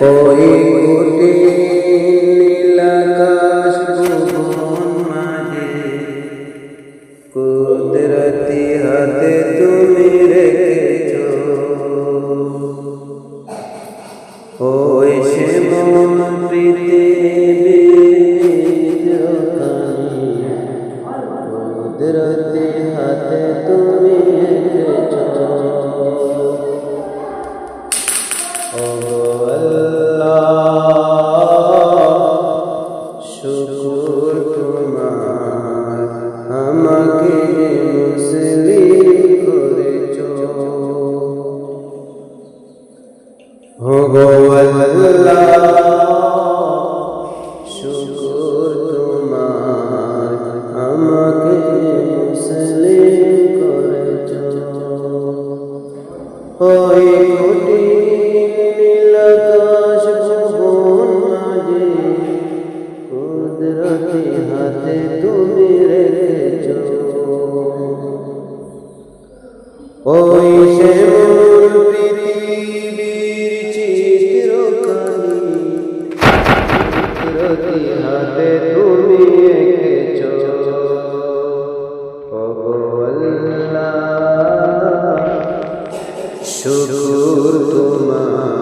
ওই কোটি নীলাকাশ ভুবন মাঝে। কুদরতি হাতে তুমি রেখেছ। ওই সে মন কুদরতি হাতে তুমি শুকুর তোমার। আমাকে মুসলিম করেছ। ও গো ওই সে পৃথিবীর চিত্রকানি কুদরতি হাতে তুমি এঁকেছ। শুকুর তোমার।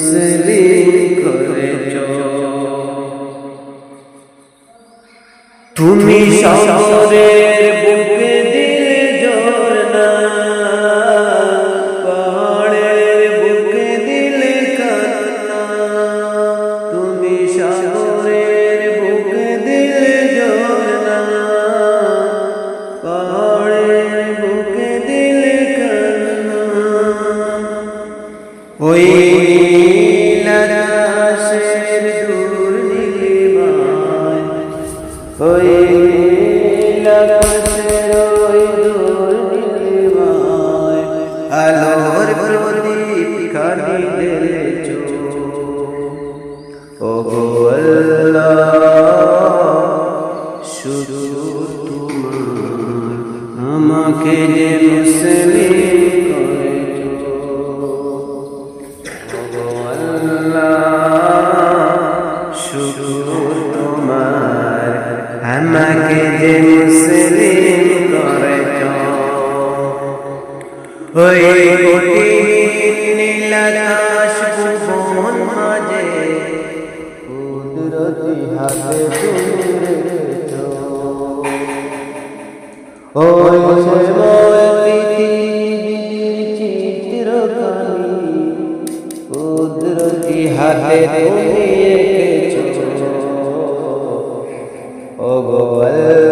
মুসলিম করেছ। তুমি সাগরের বুকে দিলে ঝরনা পাহাড়ের বুকে দিলে কান্না। তুমি সাগরের বুকে দিলে ঝরনা পাহাড়ের বুকে দিলে কান্না। ওই ওই নীলাকাশের ওই দূর নীলিমায় আলোর প্রদীপ খানি দিলেছ ও গো আল্লাহ শুধু তোমার আমাকে যে যে মুসলিম করেছ ওই নীলাকাশ ভুবন মাঝে কুদরতি হাতে রেখেছ ওই চিত্রকানি কুদরতি হাতে তুমি ও